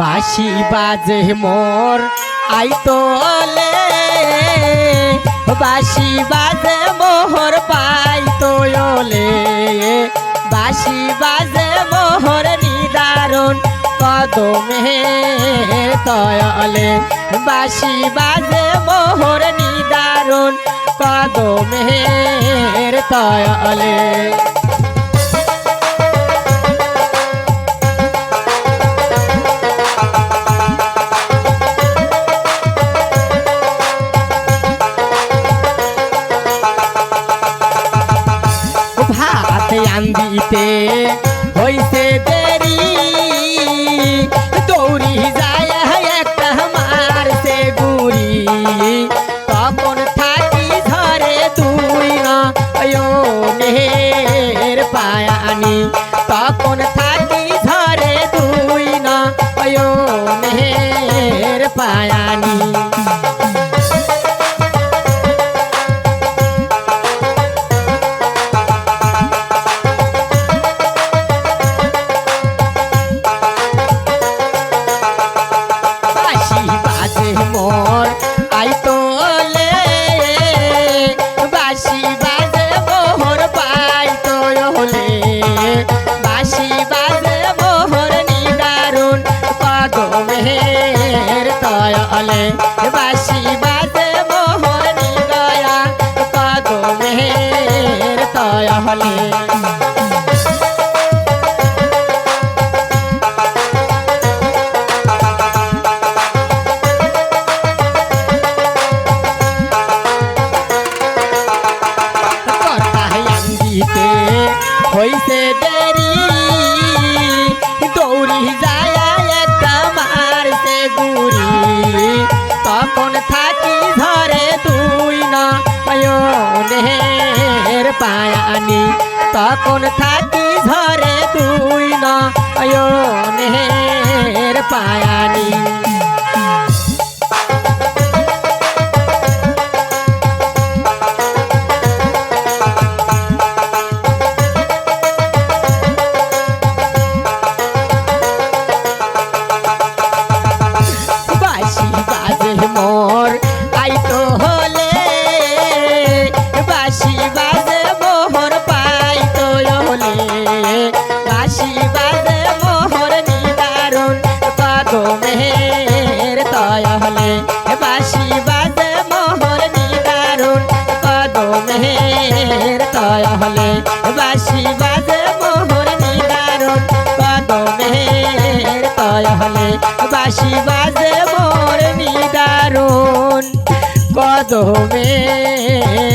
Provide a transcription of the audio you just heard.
বাঁশি বাজে মোর আইতলে বাঁশি বাজে মোহর পাইতলে বাঁশি বাজে মোহর নিদারুণ কদমে তয়লে বাঁশি বাজে মোহর নিদারুণ কদমের তয়লে ভাত আন্দিতে হইছে দেরি। দৌড়ি তয়লে কর্তায় আঙ্গিতে হইছে পায়ানি তখন থাকি ধরে তুই না। অয়নের পায়ানি। বাঁশি বাঁশি বাজে মোর নিদারুণ। কদমের